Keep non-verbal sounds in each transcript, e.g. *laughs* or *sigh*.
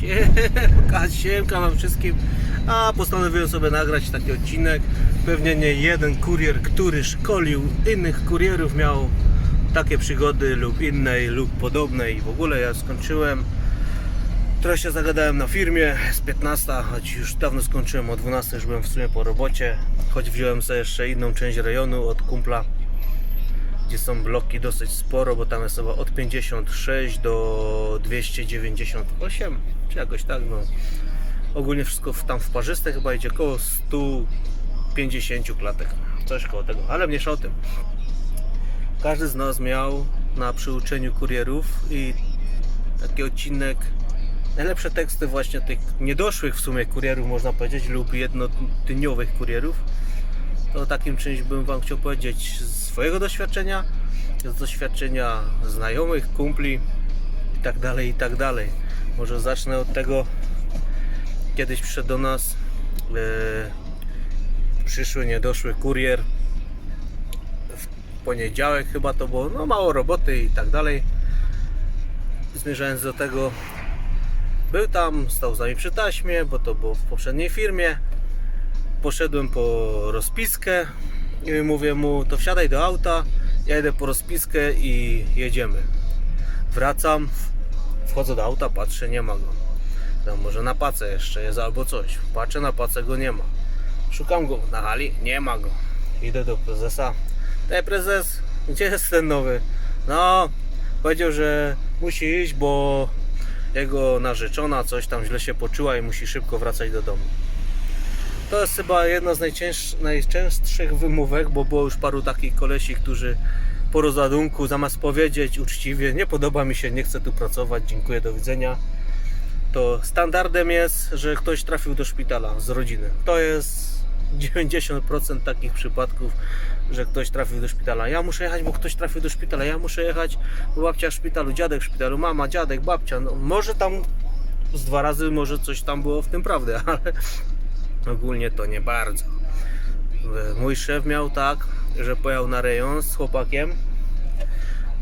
Siemka, siemka wam wszystkim. A postanowiłem sobie nagrać taki odcinek. Pewnie nie jeden kurier, który szkolił innych kurierów, miał takie przygody lub innej lub podobnej. W ogóle ja skończyłem. Trochę się zagadałem na firmie z 15, choć już dawno skończyłem, o 12 już byłem w sumie po robocie. Choć wziąłem sobie jeszcze inną część rejonu od kumpla gdzie są bloki dosyć sporo, bo tam jest chyba od 56 do 298, czy jakoś tak, no. Ogólnie wszystko tam w parzyste chyba idzie około 150 klatek, coś koło tego, ale mniejsza o tym. Każdy z nas miał na przyuczeniu kurierów i taki odcinek najlepsze teksty właśnie tych niedoszłych w sumie kurierów można powiedzieć lub jednodniowych kurierów to takim czymś bym Wam chciał powiedzieć z swojego doświadczenia, z doświadczenia znajomych, kumpli i tak dalej, i tak dalej. Może zacznę od tego, kiedyś przyszedł do nas e, przyszły, niedoszły kurier w poniedziałek chyba to było, no mało roboty i tak dalej. Zmierzając do tego, był tam, stał z nami przy taśmie, bo to było w poprzedniej firmie poszedłem po rozpiskę i mówię mu, to wsiadaj do auta, ja jedę po rozpiskę i jedziemy. Wracam, wchodzę do auta, patrzę, nie ma go. Tam może na pacę jeszcze jest albo coś. Patrzę na pacę, go nie ma. Szukam go na hali, nie ma go. Idę do prezesa. Ej prezes, gdzie jest ten nowy? No, powiedział, że musi iść, bo jego narzeczona coś tam źle się poczuła i musi szybko wracać do domu. To jest chyba jedna z najczęstszych wymówek, bo było już paru takich kolesi, którzy po rozładunku zamiast powiedzieć uczciwie, nie podoba mi się, nie chcę tu pracować, dziękuję, do widzenia, to standardem jest, że ktoś trafił do szpitala z rodziny. To jest 90% takich przypadków, że ktoś trafił do szpitala. Ja muszę jechać, bo ktoś trafił do szpitala. Ja muszę jechać, bo babcia w szpitalu, dziadek w szpitalu, mama, dziadek, babcia. No, może tam z dwa razy może coś tam było w tym prawdy, *laughs* ale ogólnie to nie bardzo. Mój szef miał tak, że pojechał na rejon z chłopakiem,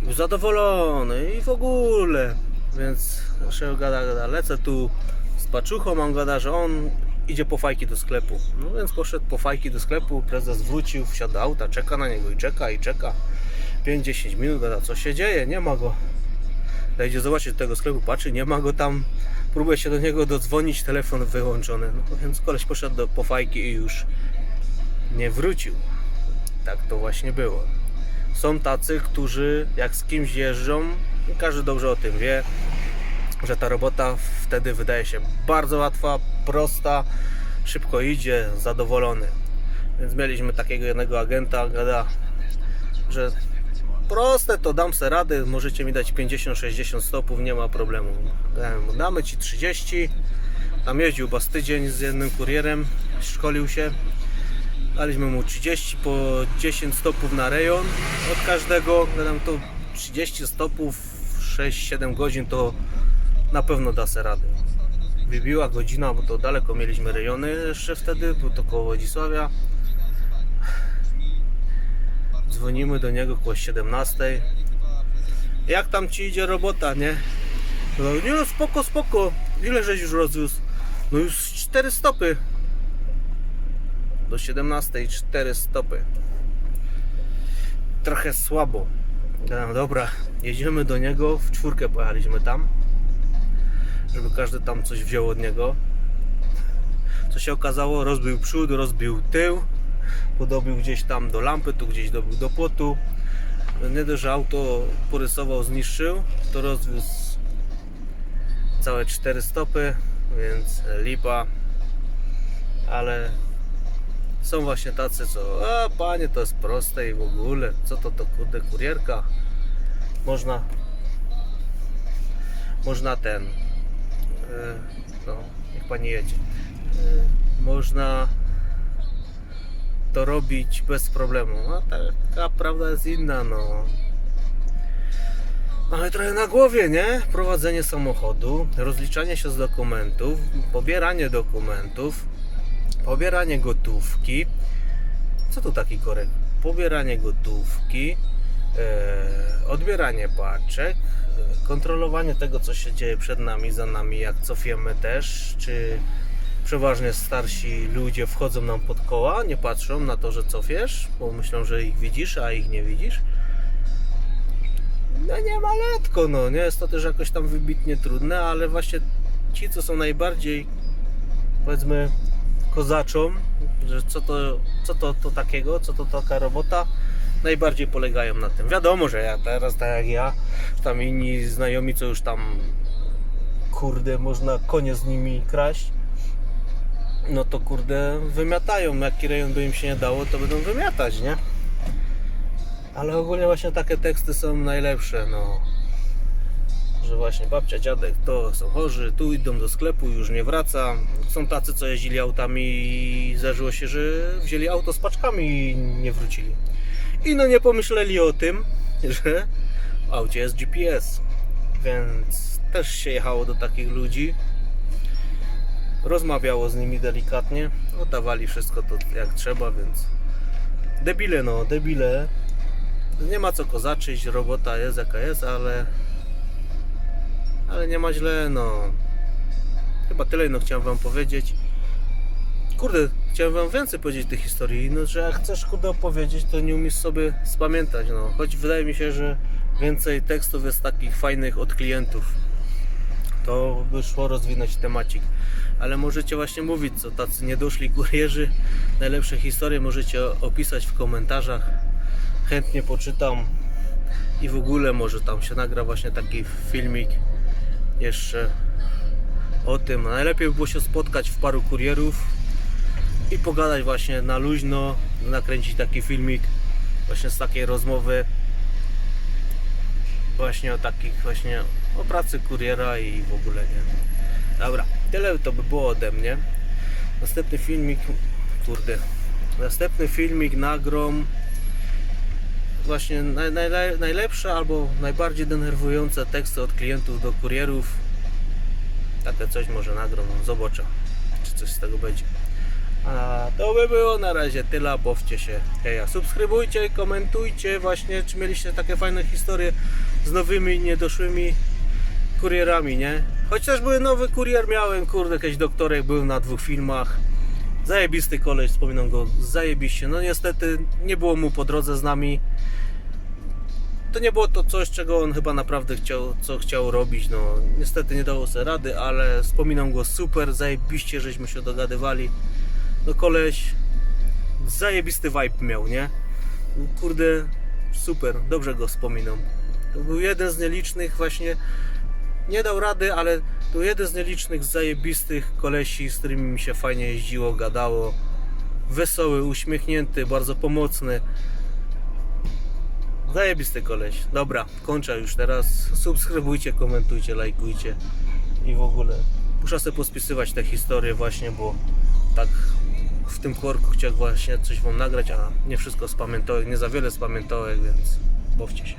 był zadowolony i w ogóle, więc szef gada, gada, lecę tu z paczuchą, on gada, że on idzie po fajki do sklepu. No więc poszedł po fajki do sklepu, prezes wrócił, wsiadł do auta, czeka na niego i czeka i czeka. 5-10 minut, gada, co się dzieje, nie ma go. Idzie zobaczyć do tego sklepu, patrzy, nie ma go tam. Próbuje się do niego dodzwonić, telefon wyłączony. No więc koleś poszedł do, po fajki i już nie wrócił. Tak to właśnie było. Są tacy, którzy jak z kimś jeżdżą, każdy dobrze o tym wie, że ta robota wtedy wydaje się bardzo łatwa, prosta, szybko idzie, zadowolony. Więc mieliśmy takiego jednego agenta, gada, że proste to dam se rady, możecie mi dać 50-60 stopów, nie ma problemu. Damy ci 30. Tam jeździł bas tydzień z jednym kurierem, szkolił się. Daliśmy mu 30 po 10 stopów na rejon od każdego. Gadam to 30 stopów, 6-7 godzin to na pewno da se radę. Wybiła godzina, bo to daleko mieliśmy rejony jeszcze wtedy, bo to koło Wodzisławia. Dzwonimy do niego koło 17. Jak tam ci idzie robota, nie? No, nie no, spoko, spoko. Ile żeś już rozwiózł? No już 4 stopy. Do 17 4 stopy. Trochę słabo. No, dobra, jedziemy do niego. W czwórkę pojechaliśmy tam. Żeby każdy tam coś wziął od niego. Co się okazało, rozbił przód, rozbił tył podobił gdzieś tam do lampy, tu gdzieś dobił do płotu. Nie dość, że auto porysował, zniszczył, to rozwiózł całe cztery stopy, więc lipa. Ale są właśnie tacy, co a panie to jest proste i w ogóle, co to to kurde kurierka. Można można ten yy, no, niech pani jedzie. Yy, można to robić bez problemu. No taka prawda jest inna, no. Mamy trochę na głowie, nie? Prowadzenie samochodu, rozliczanie się z dokumentów, pobieranie dokumentów, pobieranie gotówki. Co tu taki korek? Pobieranie gotówki, e, odbieranie paczek, e, kontrolowanie tego, co się dzieje przed nami, za nami, jak cofiemy też, czy przeważnie starsi ludzie wchodzą nam pod koła, nie patrzą na to, że cofiesz, bo myślą, że ich widzisz, a ich nie widzisz. No nie ma letko, no nie jest to też jakoś tam wybitnie trudne, ale właśnie ci, co są najbardziej powiedzmy kozaczą, że co to, co to, to takiego, co to taka robota, najbardziej polegają na tym. Wiadomo, że ja teraz, tak jak ja, tam inni znajomi, co już tam kurde, można konie z nimi kraść, no to kurde wymiatają, jaki rejon by im się nie dało, to będą wymiatać, nie? Ale ogólnie właśnie takie teksty są najlepsze, no. Że właśnie babcia, dziadek to są chorzy, tu idą do sklepu, już nie wraca. Są tacy, co jeździli autami i zdarzyło się, że wzięli auto z paczkami i nie wrócili. I no nie pomyśleli o tym, *laughs* że w aucie jest GPS. Więc też się jechało do takich ludzi. Rozmawiało z nimi delikatnie, oddawali wszystko to jak trzeba, więc debile no, debile. Nie ma co kozaczyć, robota jest jaka jest, ale ale nie ma źle, no. Chyba tyle no chciałem wam powiedzieć. Kurde, chciałem wam więcej powiedzieć tych historii, no że jak chcesz kurde opowiedzieć, to nie umiesz sobie spamiętać, no. Choć wydaje mi się, że więcej tekstów jest takich fajnych od klientów. To by szło rozwinąć temacik. Ale możecie właśnie mówić, co tacy niedoszli kurierzy, najlepsze historie możecie opisać w komentarzach. Chętnie poczytam i w ogóle może tam się nagra właśnie taki filmik jeszcze o tym. Najlepiej by było się spotkać w paru kurierów i pogadać właśnie na luźno, nakręcić taki filmik właśnie z takiej rozmowy właśnie o takich właśnie o pracy kuriera i w ogóle nie. Dobra, tyle to by było ode mnie. Następny filmik, kurde, następny filmik nagrom właśnie naj, naj, najlepsze albo najbardziej denerwujące teksty od klientów do kurierów. Takie coś może nagrom, zobaczę, czy coś z tego będzie. A to by było na razie tyle, bawcie się. Heja, subskrybujcie, komentujcie właśnie, czy mieliście takie fajne historie z nowymi, niedoszłymi kurierami, nie? Chociaż były nowy kurier, miałem, kurde, jakiś doktorek był na dwóch filmach. Zajebisty koleś, wspominam go zajebiście. No niestety nie było mu po drodze z nami. To nie było to coś, czego on chyba naprawdę chciał, co chciał robić. No niestety nie dało sobie rady, ale wspominam go super, zajebiście, żeśmy się dogadywali. No koleś zajebisty vibe miał, nie? Kurde, super, dobrze go wspominam. To był jeden z nielicznych właśnie nie dał rady, ale to jeden z nielicznych zajebistych kolesi, z którymi mi się fajnie jeździło, gadało. Wesoły, uśmiechnięty, bardzo pomocny. Zajebisty koleś. Dobra, kończę już teraz. Subskrybujcie, komentujcie, lajkujcie i w ogóle. Muszę sobie pospisywać te historie właśnie, bo tak w tym korku chciałem właśnie coś wam nagrać, a nie wszystko spamiętałem, nie za wiele spamiętałem, więc bawcie się.